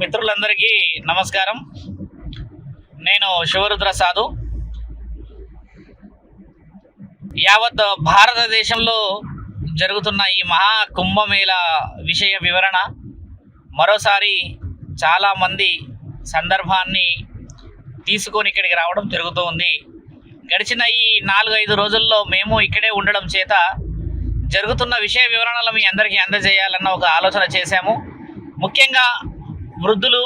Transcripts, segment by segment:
మిత్రులందరికీ నమస్కారం. నేను శివరుద్ర సాధు. యావత్ భారతదేశంలో జరుగుతున్న ఈ మహా కుంభమేళ విషయ వివరణ. మరోసారి చాలామంది సందర్భాన్ని తీసుకొని ఇక్కడికి రావడం జరుగుతూ ఉంది. గడిచిన ఈ నాలుగు ఐదు రోజుల్లో మేము ఇక్కడే ఉండడం చేత జరుగుతున్న విషయ వివరణలు మీ అందరికీ అందజేయాలన్న ఒక ఆలోచన చేశాము. ముఖ్యంగా వృద్ధులు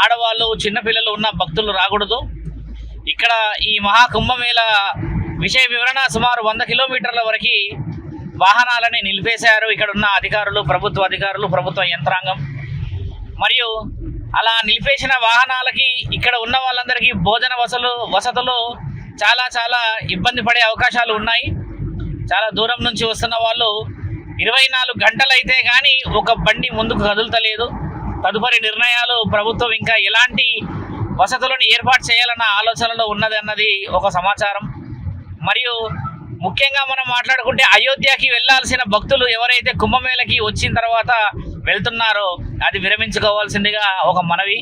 ఆడవాళ్ళు చిన్నపిల్లలు ఉన్న భక్తులు రాకూడదు. ఇక్కడ ఈ మహాకుంభమేళ విషయ వివరణ సుమారు వంద కిలోమీటర్ల వరకు వాహనాలని నిలిపేశారు. ఇక్కడ ఉన్న అధికారులు ప్రభుత్వ అధికారులు ప్రభుత్వ యంత్రాంగం. మరియు అలా నిలిపేసిన వాహనాలకి ఇక్కడ ఉన్న వాళ్ళందరికీ భోజన వసలు వసతులు చాలా చాలా ఇబ్బంది పడే అవకాశాలు ఉన్నాయి. చాలా దూరం నుంచి వస్తున్న వాళ్ళు ఇరవై నాలుగు గంటలు అయితే కానీ ఒక బండి ముందుకు కదులుతలేదు. తదుపరి నిర్ణయాలు ప్రభుత్వం ఇంకా ఎలాంటి వసతులను ఏర్పాటు చేయాలన్న ఆలోచనలో ఉన్నది అన్నది ఒక సమాచారం. మరియు ముఖ్యంగా మనం మాట్లాడుకుంటే అయోధ్యకి వెళ్ళాల్సిన భక్తులు ఎవరైతే కుంభమేళకి వచ్చిన తర్వాత వెళ్తున్నారో అది విరమించుకోవాల్సిందిగా ఒక మనవి.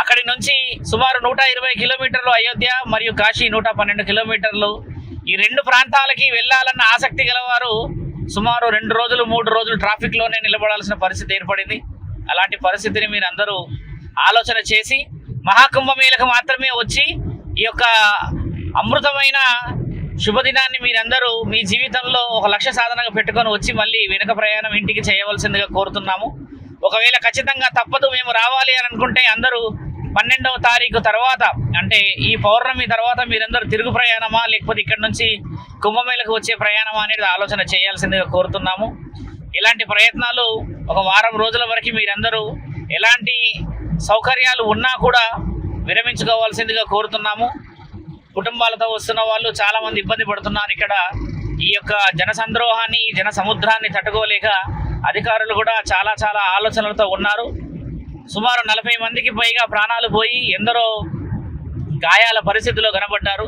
అక్కడి నుంచి సుమారు నూట ఇరవై కిలోమీటర్లు అయోధ్య మరియు కాశీ నూట పన్నెండు కిలోమీటర్లు. ఈ రెండు ప్రాంతాలకి వెళ్ళాలన్న ఆసక్తి గలవారు సుమారు రెండు రోజులు మూడు రోజులు ట్రాఫిక్లోనే నిలబడాల్సిన పరిస్థితి ఏర్పడింది. అలాంటి పరిస్థితిని మీరందరూ ఆలోచన చేసి మహాకుంభమేళకు మాత్రమే వచ్చి ఈ యొక్క అమృతమైన శుభదినాన్ని మీరందరూ మీ జీవితంలో ఒక లక్ష్య సాధనగా పెట్టుకొని వచ్చి మళ్ళీ వెనుక ప్రయాణం ఇంటికి చేయవలసిందిగా కోరుతున్నాము. ఒకవేళ ఖచ్చితంగా తప్పదు మేము రావాలి అని అనుకుంటే అందరూ పన్నెండవ తారీఖు తర్వాత అంటే ఈ పౌర్ణమి తర్వాత మీరందరూ తిరుగు ప్రయాణమా లేకపోతే ఇక్కడ నుంచి కుంభమేళకు వచ్చే ప్రయాణమా అనేది ఆలోచన చేయాల్సిందిగా కోరుతున్నాము. ఇలాంటి ప్రయత్నాలు ఒక వారం రోజుల వరకు మీరందరూ ఎలాంటి సౌకర్యాలు ఉన్నా కూడా విరమించుకోవాల్సిందిగా కోరుతున్నాము. కుటుంబాలతో వస్తున్న వాళ్ళు చాలామంది ఇబ్బంది పడుతున్నారు. ఇక్కడ ఈ యొక్క జన సంద్రోహాన్ని జన సముద్రాన్ని తట్టుకోలేక అధికారులు కూడా చాలా చాలా ఆలోచనలతో ఉన్నారు. సుమారు నలభై మందికి పైగా ప్రాణాలు పోయి ఎందరో గాయాల పరిస్థితిలో కనబడ్డారు.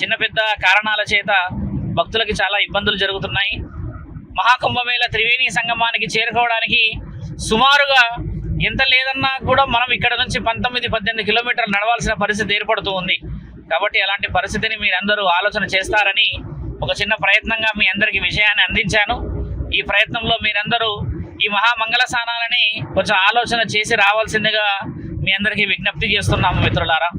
చిన్న పెద్ద కారణాల చేత భక్తులకి చాలా ఇబ్బందులు జరుగుతున్నాయి. మహాకుంభమేళ త్రివేణి సంగమానికి చేరుకోవడానికి సుమారుగా ఎంత లేదన్నా కూడా మనం ఇక్కడ నుంచి పంతొమ్మిది పద్దెనిమిది కిలోమీటర్లు నడవాల్సిన పరిస్థితి ఏర్పడుతూ ఉంది. కాబట్టి అలాంటి పరిస్థితిని మీరందరూ ఆలోచన చేస్తారని ఒక చిన్న ప్రయత్నంగా మీ అందరికీ విషయాన్ని అందించాను. ఈ ప్రయత్నంలో మీరందరూ ఈ మహామంగళ స్నానాలని కొంచెం ఆలోచన చేసి రావాల్సిందిగా మీ అందరికీ విజ్ఞప్తి చేస్తున్నాము మిత్రులారా.